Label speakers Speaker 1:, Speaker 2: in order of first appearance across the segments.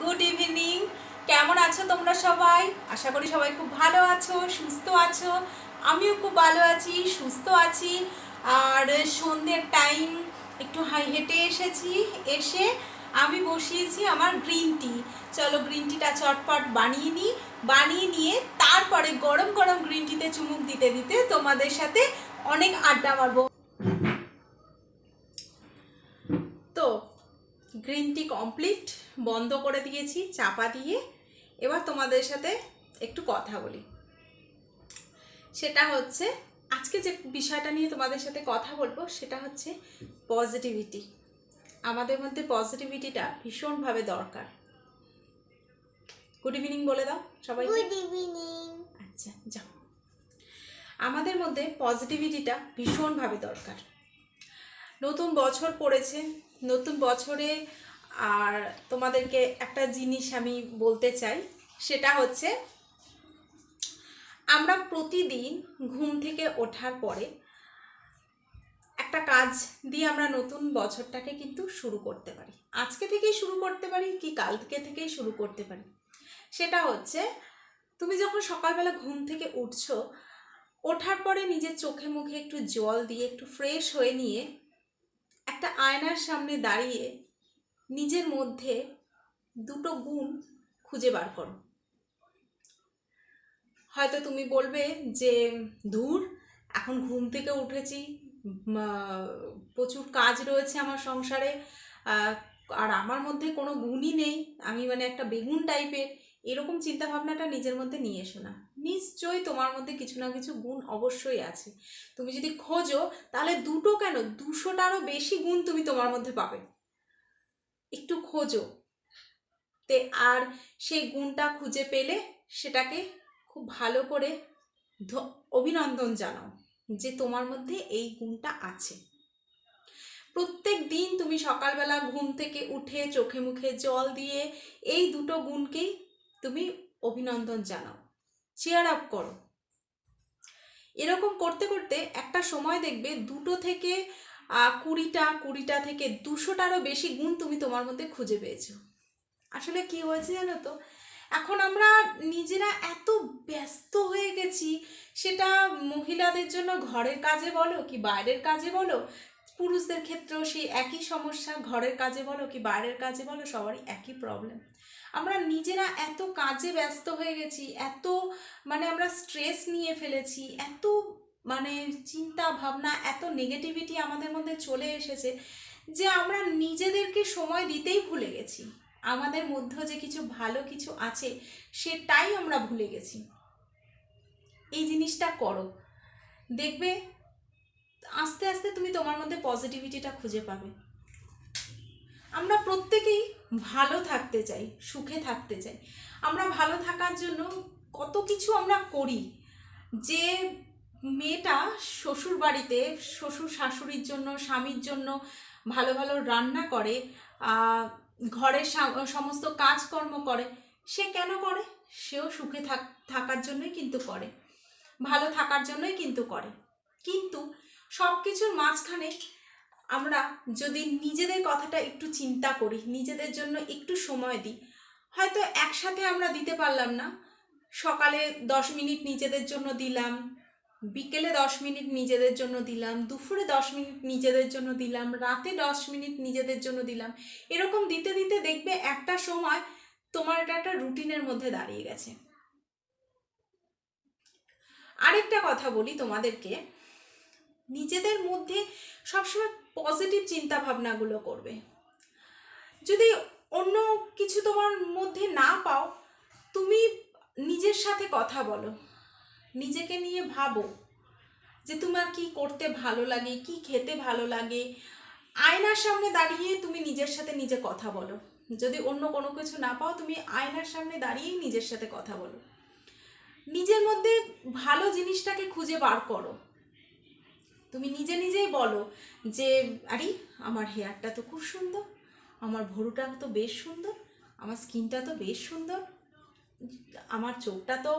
Speaker 1: Good evening কেমন আছো তোমরা সবাই? আশা করি সবাই খুব ভালো আছো, সুস্থ আছো। আমিও খুব ভালো আছি, সুস্থ আছি। আর সন্ধ্যের টাইম একটু হাই হেঁটে এসেছি। এসে আমি বসিয়েছি আমার গ্রিন টি চলো গ্রিন টিটা চটপট বানিয়ে নিই। বানিয়ে নিয়ে তারপরে গরম গরম গ্রিন টিতে চুমুক দিতে দিতে তোমাদের সাথে অনেক আড্ডা মারবো তো গ্রিন টি কমপ্লিট বন্ধ করে দিয়েছি চাপা দিয়ে। এবার তোমাদের সাথে একটু কথা বলি। সেটা হচ্ছে আজকে যে বিষয়টা নিয়ে তোমাদের সাথে কথা বলব সেটা হচ্ছে পজিটিভিটি আমাদের মধ্যে পজিটিভিটিটা ভীষণভাবে দরকার। গুড ইভিনিং বলে দাও সবাই
Speaker 2: গুড ইভিনিং
Speaker 1: আচ্ছা যাও। আমাদের মধ্যে পজিটিভিটিটা ভীষণভাবে দরকার। নতুন বছর পড়েছে নতুন বছরে আর তোমাদেরকে একটা জিনিস আমি বলতে চাই, সেটা হচ্ছে আমরা প্রতিদিন ঘুম থেকে ওঠার পরে একটা কাজ দিয়ে আমরা নতুন বছরটাকে কিন্তু শুরু করতে পারি। আজকে থেকেই শুরু করতে পারি কি কালকে থেকেই শুরু করতে পারি? সেটা হচ্ছে তুমি যখন সকালবেলা ঘুম থেকে উঠছো, ওঠার পরে নিজের চোখে মুখে একটু জল দিয়ে একটু ফ্রেশ হয়ে নিয়ে একটা আয়নার সামনে দাঁড়িয়ে নিজের মধ্যে দুটো গুণ খুঁজে বার করো। হয়তো তুমি বলবে যে দূর এখন ঘুম থেকে উঠেছি প্রচুর কাজ রয়েছে আমার সংসারে আর আমার মধ্যে কোনো গুণই নেই। আমি মানে একটা বেগুন টাইপের এরকম চিন্তা ভাবনাটা নিজের মধ্যে নিয়ে এসো না। নিশ্চয়ই তোমার মধ্যে কিছু না কিছু গুণ অবশ্যই আছে। তুমি যদি খোঁজো, তাহলে দুটো কেন? দুশোটারও বেশি গুণ তুমি তোমার মধ্যে পাবে। একটু খোঁজো। তে আর সেই গুণটা খুঁজে পেলে সেটাকে খুব ভালো করে অভিনন্দন জানাও যে তোমার মধ্যে এই গুণটা আছে। প্রত্যেক দিন তুমি সকালবেলা ঘুম থেকে উঠে চোখে মুখে জল দিয়ে এই দুটো গুণকেই তুমি অভিনন্দন জানাও। চেয়ার আপ করো। এরকম করতে করতে একটা সময় দেখবে দুটো থেকে কুড়িটা কুড়িটা থেকে দুশোটারও বেশি গুণ তুমি তোমার মধ্যে খুঁজে পেয়েছ। আসলে কি হয়েছে জানো তো? এখন আমরা নিজেরা এত ব্যস্ত হয়ে গেছি, সেটা মহিলাদের জন্য ঘরের কাজে বলো কি বাইরের কাজে বলো, পুরুষদের ক্ষেত্রেও সেই একই সমস্যা, ঘরের কাজে বলো কি বাইরের কাজে বলো, সবারই একই প্রবলেম আমরা নিজেরা এত কাজে ব্যস্ত হয়ে গেছি, এত মানে আমরা স্ট্রেস নিয়ে ফেলেছি, এত মানে চিন্তা ভাবনা, এত নেগেটিভিটি আমাদের মধ্যে চলে এসেছে যে আমরা নিজেদেরকে সময় দিতেই ভুলে গেছি। আমাদের মধ্যে যে কিছু ভালো কিছু আছে সেটাই আমরা ভুলে গেছি। এই জিনিসটা করো। দেখবে আস্তে আস্তে তুমি তোমার মধ্যে পজিটিভিটিটা খুঁজে পাবে। আমরা প্রত্যেকেই ভালো থাকতে চাই, সুখে থাকতে চাই। আমরা ভালো থাকার জন্য কত কিছু আমরা করি। যে মেয়েটা শ্বশুর বাড়িতে শ্বশুর শাশুড়ির জন্য, স্বামীর জন্য ভালো ভালো রান্না করে ঘরের সমস্ত কাজকর্ম করে, সে কেন করে? সেও সুখে থাক, থাকার জন্যই কিন্তু করে। ভালো থাকার জন্যই কিন্তু করে। কিন্তু সব কিছুর মাঝখানে আমরা যদি নিজেদের কথাটা একটু চিন্তা করি, নিজেদের জন্য একটু সময় দিই, হয়তো একসাথে আমরা দিতে পারলাম না। সকালে দশ মিনিট নিজেদের জন্য দিলাম, বিকেলে দশ মিনিট নিজেদের জন্য দিলাম, দুপুরে দশ মিনিট নিজেদের জন্য দিলাম, রাতে দশ মিনিট নিজেদের জন্য দিলাম, এরকম দিতে দিতে দেখবে একটা সময় তোমার এটা একটা রুটিনের মধ্যে দাঁড়িয়ে গেছে। আরেকটা কথা বলি তোমাদেরকে, নিজেদের মধ্যে সবসময় পজিটিভ চিন্তা ভাবনাগুলো করবে। যদি অন্য কিছু তোমার মধ্যে না পাও, তুমি নিজের সাথে কথা বলো। নিজেকে নিয়ে ভাবো যে তোমার কি করতে ভালো লাগে, কি খেতে ভালো লাগে। আয়নার সামনে দাঁড়িয়ে তুমি নিজের সাথে নিজে কথা বলো। যদি অন্য কোনো কিছু না পাও, তুমি আয়নার সামনে দাঁড়িয়েই নিজের সাথে কথা বলো। নিজের মধ্যে ভালো জিনিসটাকে খুঁজে বার করো। তুমি নিজে নিজেই বলো যে, আরে, আমার হেয়ারটা তো খুব সুন্দর, আমার ভরুটা তো বেশ সুন্দর, আমার স্কিনটা তো বেশ সুন্দর, আমার চোখটা তো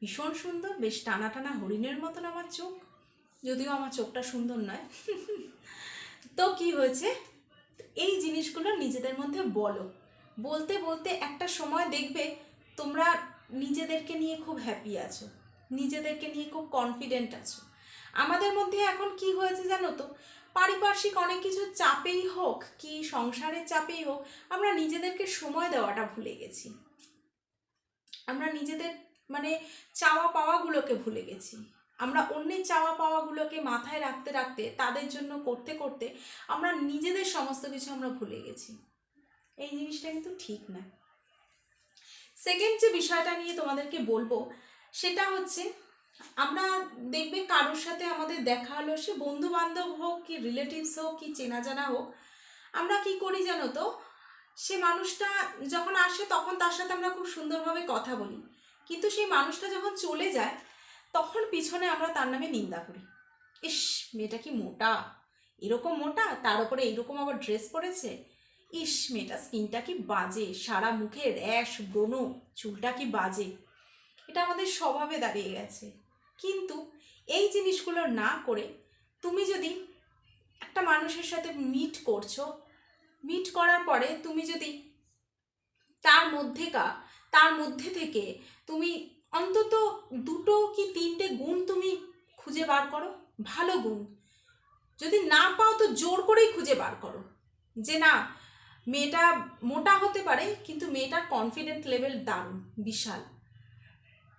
Speaker 1: ভীষণ সুন্দর, বেশ টানা টানা হরিণের মতন আমার চোখ, যদিও আমার চোখটা সুন্দর নয়। তো কি হয়েছে? এই জিনিসগুলো নিজেদের মধ্যে বলো। বলতে বলতে একটা সময় দেখবে তোমরা নিজেদেরকে নিয়ে খুব হ্যাপি আছো, নিজেদেরকে নিয়ে খুব কনফিডেন্ট আছো। আমাদের মধ্যে এখন কি হয়েছে জানো তো? পারিপার্শ্বিক অনেক কিছু চাপেই হোক কি সংসারের চাপেই হোক, আমরা নিজেদেরকে সময় দেওয়াটা ভুলে গেছি। আমরা নিজেদের মানে চাওয়া পাওয়াগুলোকে ভুলে গেছি। আমরা অন্যের চাওয়া পাওয়াগুলোকে মাথায় রাখতে রাখতে, তাদের জন্য করতে করতে আমরা নিজেদের সমস্ত কিছু আমরা ভুলে গেছি। এই জিনিসটা কিন্তু ঠিক না। সেকেন্ড যে বিষয়টা নিয়ে তোমাদেরকে বলব, সেটা হচ্ছে আমরা দেখবে কারোর সাথে আমাদের দেখা হলো, সে বন্ধু বান্ধব হোক কি রিলেটিভস হোক কি চেনা জানা হোক, আমরা কি করি জানো তো? সে মানুষটা যখন আসে তখন তার সাথে আমরা খুব সুন্দরভাবে কথা বলি। কিন্তু সেই মানুষটা যখন চলে যায়, তখন পিছনে আমরা তার নামে নিন্দা করি। ইস, মেয়েটা কি মোটা? এরকম মোটা? তার উপরে এইরকম আবার ড্রেস পরেছে? ইস, মেয়েটা স্কিনটা কি বাজে? সারা মুখে র্যাশ ব্রণ, চুলটা কি বাজে? এটা আমাদের স্বভাবে দাঁড়িয়ে গেছে। কিন্তু এই জিনিসগুলো না করে তুমি যদি একটা মানুষের সাথে মিট করছ মিট করার পরে তুমি যদি তার মধ্যেকা তার মধ্যে থেকে তুমি অন্তত দুটো কি তিনটে গুণ তুমি খুঁজে বার করো? ভালো গুণ। যদি না পাও তো জোর করেই খুঁজে বার করো। যে না, মেয়েটা মোটা হতে পারে, কিন্তু মেয়েটার কনফিডেন্ট লেভেল দারুণ, বিশাল।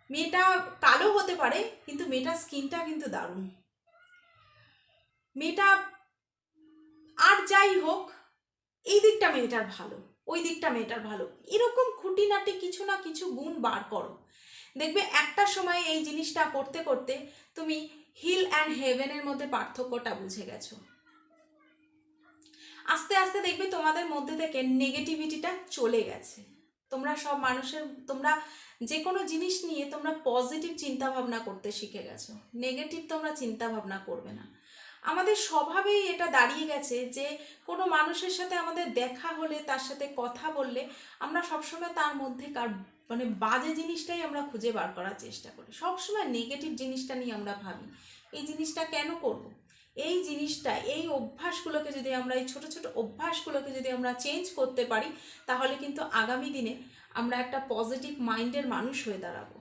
Speaker 1: মেয়েটা কালো হতে পারে, কিন্তু মেয়েটার স্কিনটা কিন্তু দারুণ। মেয়েটা আর যাই হোক, এই দিকটা মেয়েটার ভালো, ওই দিকটা মেয়েটার ভালো। এরকম খুঁটিনাটি কিছু না কিছু গুণ বার করো। দেখবে একটা সময় এই জিনিসটা করতে করতে তুমি হিল অ্যান্ড হেভেনের মধ্যে পার্থক্যটা বুঝে গেছো। আস্তে আস্তে দেখবে তোমাদের মধ্যে থেকে নেগেটিভিটিটা চলে গেছে। তোমরা সব মানুষের, তোমরা যে কোনো জিনিস নিয়ে তোমরা পজিটিভ চিন্তা ভাবনা করতে শিখে গেছো। নেগেটিভ তোমরা চিন্তা ভাবনা করবে না। আমাদের স্বভাবেই এটা দাঁড়িয়ে গেছে যে, কোনো মানুষের সাথে আমাদের দেখা হলে, তার সাথে কথা বললে, আমরা সবসময় তার মধ্যে কার মানে বাজে জিনিসটাই আমরা খুঁজে বার করার চেষ্টা করি। সবসময় নেগেটিভ জিনিসটা নিয়ে আমরা ভাবি। এই জিনিসটা কেন করব। এই জিনিসটা, এই অভ্যাসগুলোকে যদি আমরা, এই ছোট ছোট অভ্যাসগুলোকে যদি আমরা চেঞ্জ করতে পারি, তাহলে কিন্তু আগামী দিনে আমরা একটা পজিটিভ মাইন্ডের মানুষ হয়ে দাঁড়াবো।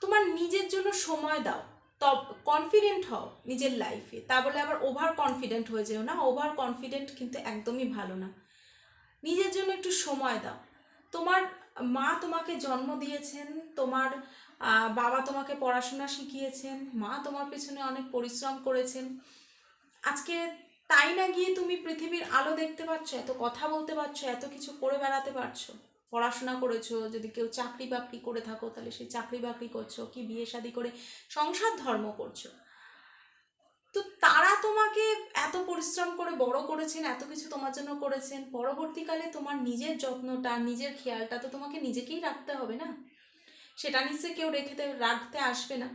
Speaker 1: তোমার নিজের জন্য সময় দাও। তব কনফিডেন্ট হও নিজের লাইফে তা বলে আবার ওভার কনফিডেন্ট হয়ে যেও না ওভার কনফিডেন্ট কিন্তু একদমই ভালো না। নিজের জন্য একটু সময় দাও। তোমার মা তোমাকে জন্ম দিয়েছেন, তোমার বাবা তোমাকে পড়াশোনা শিখিয়েছেন, মা তোমার পেছনে অনেক পরিশ্রম করেছেন। আজকে তাই না গিয়ে তুমি পৃথিবীর আলো দেখতে পাচ্ছ, এত কথা বলতে পারছ, এত কিছু করে বেড়াতে পারছ? পড়াশোনা করেছ, যদি কেউ চাকরি বাকরি করে থাকো, তাহলে সেই চাকরি বাকরি করছ, কি বিয়ে শাদি করে সংসার ধর্ম করছ? তো তারা তোমাকে এত পরিশ্রম করে বড় করেছেন, এত কিছু তোমার জন্য করেছেন, পরবর্তীকালে তোমার নিজের যত্নটা, নিজের খেয়ালটা তো তোমাকে নিজেকেই রাখতে হবে না? সেটা নিশ্চয়ই কেউ রেখে দে- রাখতে আসবে না।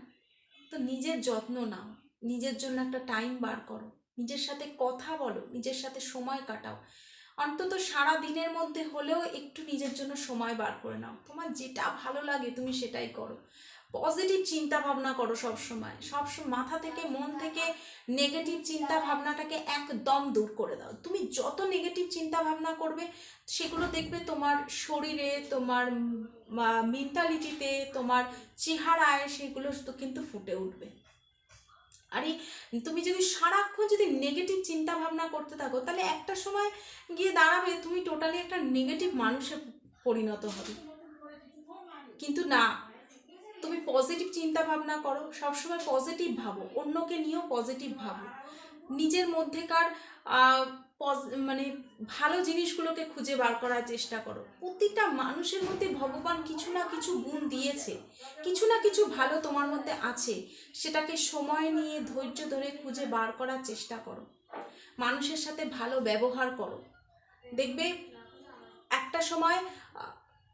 Speaker 1: তো নিজের যত্ন নাও, নিজের জন্য একটা টাইম বার করো, নিজের সাথে কথা বলো, নিজের সাথে সময় কাটাও। অন্তত সারা দিনের মধ্যে হলেও একটু নিজের জন্য সময় বার করে নাও। তোমার যেটা ভালো লাগে তুমি সেটাই করো। পজিটিভ চিন্তা ভাবনা করো সব সময় সব মাথা থেকে, মন থেকে নেগেটিভ চিন্তা ভাবনাটাকে একদম দূর করে দাও। তুমি যত নেগেটিভ চিন্তা ভাবনা করবে, সেগুলো দেখবে তোমার শরীরে, তোমার মেন্টালিটিতে তোমার চেহারায় সেগুলো তো কিন্তু ফুটে উঠবে। আর, তুমি যদি সারাক্ষণ যদি নেগেটিভ চিন্তা ভাবনা করতে থাকো, তাহলে একটা সময় গিয়ে দাঁড়াবে, তুমি টোটালি একটা নেগেটিভ মানুষে পরিণত হবে। কিন্তু না তুমি পজিটিভ চিন্তা ভাবনা করো, সবসময় পজিটিভ ভাবো, অন্যকে নিয়েও পজিটিভ ভাবো। নিজের মধ্যেকার মানে ভালো জিনিসগুলোকে খুঁজে বার করার চেষ্টা করো। প্রতিটা মানুষের মধ্যে ভগবান কিছু না কিছু গুণ দিয়েছে। কিছু না কিছু ভালো তোমার মধ্যে আছে, সেটাকে সময় নিয়ে ধৈর্য ধরে খুঁজে বার করার চেষ্টা করো। মানুষের সাথে ভালো ব্যবহার করো। দেখবে, একটা সময়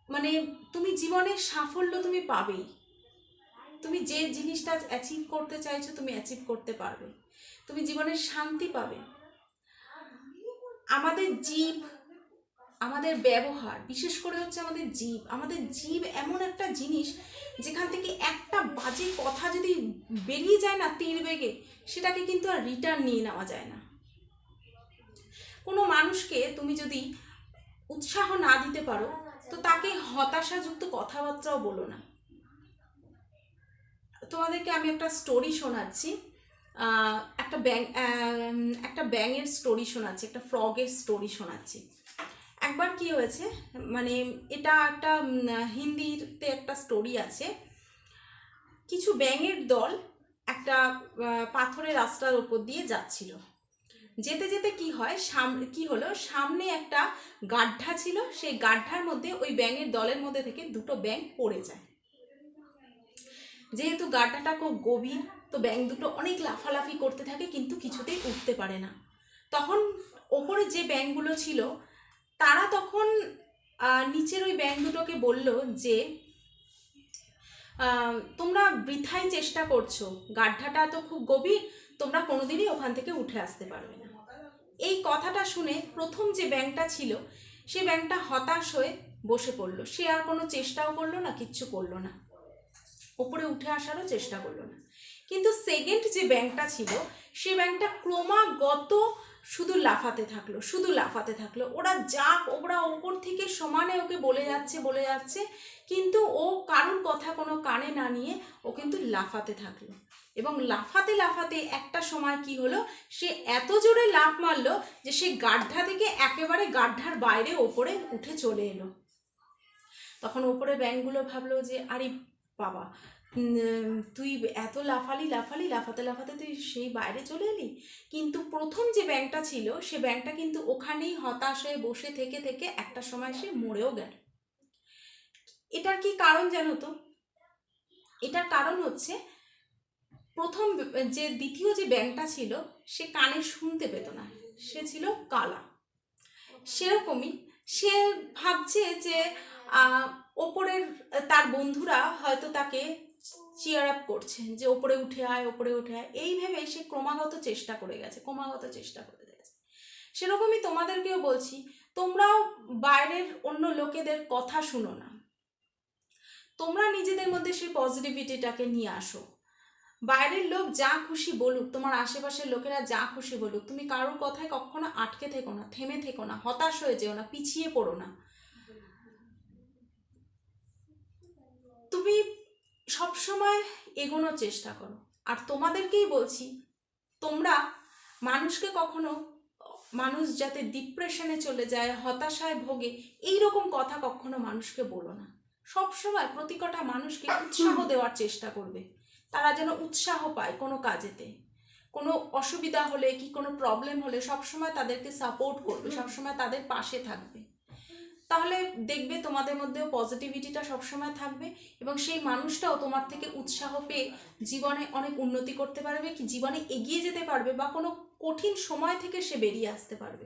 Speaker 1: মানে তুমি জীবনের সাফল্য তুমি পাবেই। তুমি যে জিনিসটা অ্যাচিভ করতে চাইছো তুমি অ্যাচিভ করতে পারবে। তুমি জীবনের শান্তি পাবে। আমাদের জীব, আমাদের ব্যবহার, বিশেষ করে হচ্ছে আমাদের জীব আমাদের জীব এমন একটা জিনিস যেখান থেকে একটা বাজে কথা যদি বেরিয়ে যায় না তীর বেগে, সেটাকে কিন্তু আর রিটার্ন নিয়ে নেওয়া যায় না। কোনো মানুষকে তুমি যদি উৎসাহ না দিতে পারো, তো তাকে হতাশাযুক্ত কথাবার্তাও বলো না। তোমাদেরকে আমি একটা স্টোরি শোনাচ্ছি। একটা ব্যাং একটা ব্যাঙের স্টোরি শোনাচ্ছি, একটা ফ্রগের স্টোরি শোনাচ্ছি। একবার কি হয়েছে মানে এটা একটা হিন্দিতে একটা স্টোরি আছে। কিছু ব্যাঙের দল একটা পাথরের রাস্তার ওপর দিয়ে যাচ্ছিল। যেতে যেতে কি হয়, সাম, কি হলো, সামনে একটা গাড্ঢা ছিল, সেই গাড্ঢার মধ্যে ওই ব্যাঙের দলের মধ্যে থেকে দুটো ব্যাঙ পড়ে যায়। যেহেতু গাড্ডাটা খুব গভীর, তো ব্যাঙ দুটো অনেক লাফালাফি করতে থাকে, কিন্তু কিছুতেই উঠতে পারে না। তখন ওপরে যে ব্যাঙগুলো ছিল, তারা তখন নিচের ওই ব্যাঙ দুটোকে বলল যে তোমরা বৃথাই চেষ্টা করছ, গাড্ডাটা তো খুব গভীর, তোমরা কোনোদিনই ওখান থেকে উঠে আসতে পারবে না। এই কথাটা শুনে প্রথম যে ব্যাংকটা ছিল, সে ব্যাংকটা হতাশ হয়ে বসে পড়ল। সে আর কোনো চেষ্টাও করল না, কিচ্ছু করল না। ওপরে উঠে আসারও চেষ্টা করল না। কিন্তু সেকেন্ড যে ব্যাংকটা ছিল, সে ব্যাংকটা ক্রমাগত শুধু লাফাতে থাকল, শুধু লাফাতে থাকল। ওরা যা ওরা ওপর থেকে সমানে ওকে বলে যাচ্ছে বলে যাচ্ছে, কিন্তু ও কারোর কথা কোনো কানে না নিয়ে ও কিন্তু লাফাতে থাকল। এবং লাফাতে লাফাতে একটা সময় কি হলো, সে এত জোরে লাফ মারলো যে সে গাড্ঢা থেকে একেবারে গাড্ঢার বাইরে ওপরে উঠে চলে এলো। তখন ওপরে ব্যাংকগুলো ভাবলো যে, আরে বাবা। তুই এত লাফালি লাফালি, লাফাতে লাফাতে তুই সেই বাইরে চলে এলি? কিন্তু প্রথম যে ব্যাংকটা ছিল, সে ব্যাংকটা কিন্তু ওখানেই হতাশ হয়ে বসে থেকে থেকে একটা সময় সে মরেও গেল। এটার কি কারণ জানো তো? এটার কারণ হচ্ছে, প্রথম যে দ্বিতীয় যে ব্যাংকটা ছিল, সে কানে শুনতে পেত না। সে ছিল কালা। সেরকমই সে ভাবছে যে ওপরের, তার বন্ধুরা হয়তো তাকে চিয়ার আপ করছে যে ওপরে উঠে আয়, ওপরে উঠে আয়। এই ভেবে সে ক্রমাগত চেষ্টা করে গেছে, ক্রমাগত চেষ্টা করে গেছে। সেরকমই তোমাদেরকেও বলছি, তোমরাও বাইরের অন্য লোকেদের কথা শুনো না। তোমরা নিজেদের মধ্যে সেই পজিটিভিটিটাকে নিয়ে আসো। বাইরের লোক যা খুশি বলুক, তোমার আশেপাশের লোকেরা যা খুশি বলুক, তুমি কারোর কথায় কখনো আটকে থেকো না, থেমে থেকো না, হতাশ হয়ে যেও না, পিছিয়ে পড়ো না। তুমি সবসময় এগোনোর চেষ্টা করো। আর তোমাদেরকেই বলছি, তোমরা মানুষকে কখনো, মানুষ যাতে ডিপ্রেশনে চলে যায়, হতাশায় ভোগে এই রকম কথা কখনো মানুষকে বলো না। সবসময় প্রতি কটা মানুষকে উৎসাহ দেওয়ার চেষ্টা করবে। তারা যেন উৎসাহ পায় কোনো কাজেতে। কোনো অসুবিধা হলে কি কোনো প্রবলেম হলে সবসময় তাদেরকে সাপোর্ট করবে, সবসময় তাদের পাশে থাকবে। তাহলে দেখবে তোমাদের মধ্যেও পজিটিভিটিটা সবসময় থাকবে এবং সেই মানুষটাও তোমার থেকে উৎসাহ পেয়ে জীবনে অনেক উন্নতি করতে পারবে, কি জীবনে এগিয়ে যেতে পারবে বা কোনো কঠিন সময় থেকে সে বেরিয়ে আসতে পারবে।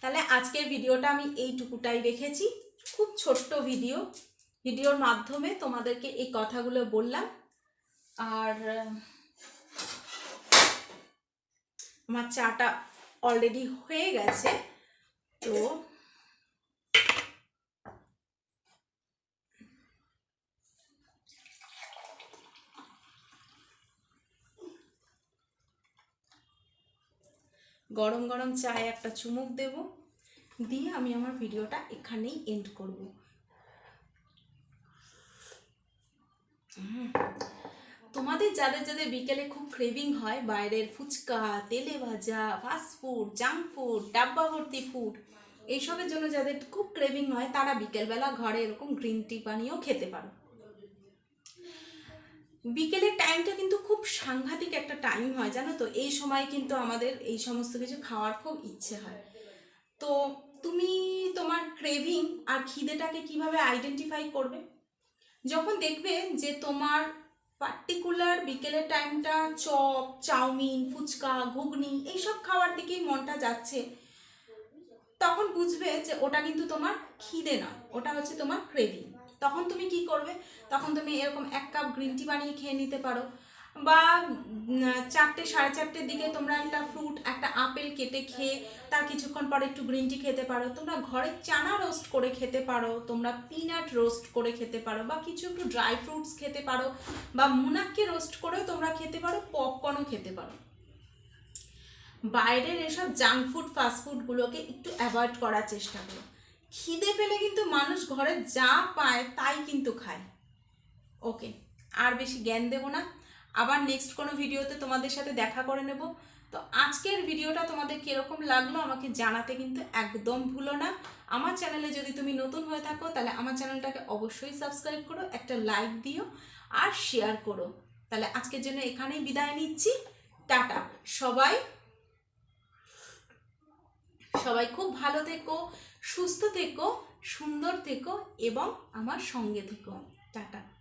Speaker 1: তাহলে আজকের ভিডিওটা আমি এইটুকুটাই রেখেছি। খুব ছোট্ট ভিডিও। ভিডিওর মাধ্যমে তোমাদেরকে এই কথাগুলো বললাম। আর, আমার চাটা অলরেডি হয়ে গেছে। তো গরম গরম চায়ে একটা চুমুক দেব। দিয়ে আমি আমার ভিডিওটা এখানেই এন্ড করব। তোমাদের যাদের যাদের বিকেলে খুব ক্রেভিং হয়, বাইরের ফুচকা, তেলে ভাজা ফাস্ট ফুড জাঙ্ক ফুড ডাব্বা ভর্তি ফুড এইসবের জন্য যাদের খুব ক্রেভিং হয়, তারা বিকেলবেলা ঘরে এরকম গ্রিন টি পানিও খেতে পারো। বিকেলের টাইমটা কিন্তু খুব সাংঘাতিক একটা টাইম হয়, জানো তো? এই সময় কিন্তু আমাদের এই সমস্ত কিছু খাওয়ার খুব ইচ্ছে হয়। তো তুমি তোমার ক্রেভিং আর খিদেটাকে কীভাবে আইডেন্টিফাই করবে? যখন দেখবে যে তোমার পার্টিকুলার বিকেলের টাইমটা চপ, চাউমিন, ফুচকা, ঘুগনি, এইসব খাওয়ার দিকেই মনটা যাচ্ছে, তখন বুঝবে যে ওটা কিন্তু তোমার খিদে না, ওটা হচ্ছে তোমার ক্রেভিং তখন তুমি কি করবে? তখন তুমি এরকম এক কাপ গ্রিন টি বানিয়ে খেয়ে নিতে পারো। বা চারটে, সাড়ে চারটের দিকে তোমরা একটা ফ্রুট একটা আপেল কেটে খেয়ে তার কিছুক্ষণ পরে একটু গ্রিন টি খেতে পারো। তোমরা ঘরে চানা রোস্ট করে খেতে পারো, তোমরা পিনাট রোস্ট করে খেতে পারো, বা কিছু একটু ড্রাই ফ্রুটস খেতে পারো, বা মুনাক্কে রোস্ট করেও তোমরা খেতে পারো পপকর্নও খেতে পারো। বাইরের এসব জাঙ্ক ফুড ফাস্ট ফুডগুলোকে একটু অ্যাভয়েড করার চেষ্টা করো। খিদে পেলে কিন্তু মানুষ ঘরে যা পায় তাই কিন্তু খায়। ওকে, আর বেশি জ্ঞান দেবো না। আবার নেক্সট কোনো ভিডিওতে তোমাদের সাথে দেখা করে নেব। তো আজকের ভিডিওটা তোমাদের কীরকম লাগল আমাকে জানাতে কিন্তু একদম ভুলো না। আমার চ্যানেলে যদি তুমি নতুন হয়ে থাকো, তাহলে আমার চ্যানেলটাকে অবশ্যই সাবস্ক্রাইব করো, একটা লাইক দিও, আর শেয়ার করো। তাহলে আজকের জন্য এখানেই বিদায় নিচ্ছি। টাটা। সবাই সবাই খুব ভালো থেকো। সুস্থ থেকো সুন্দর থেকো এবং আমার সঙ্গে থেকো। টাটা।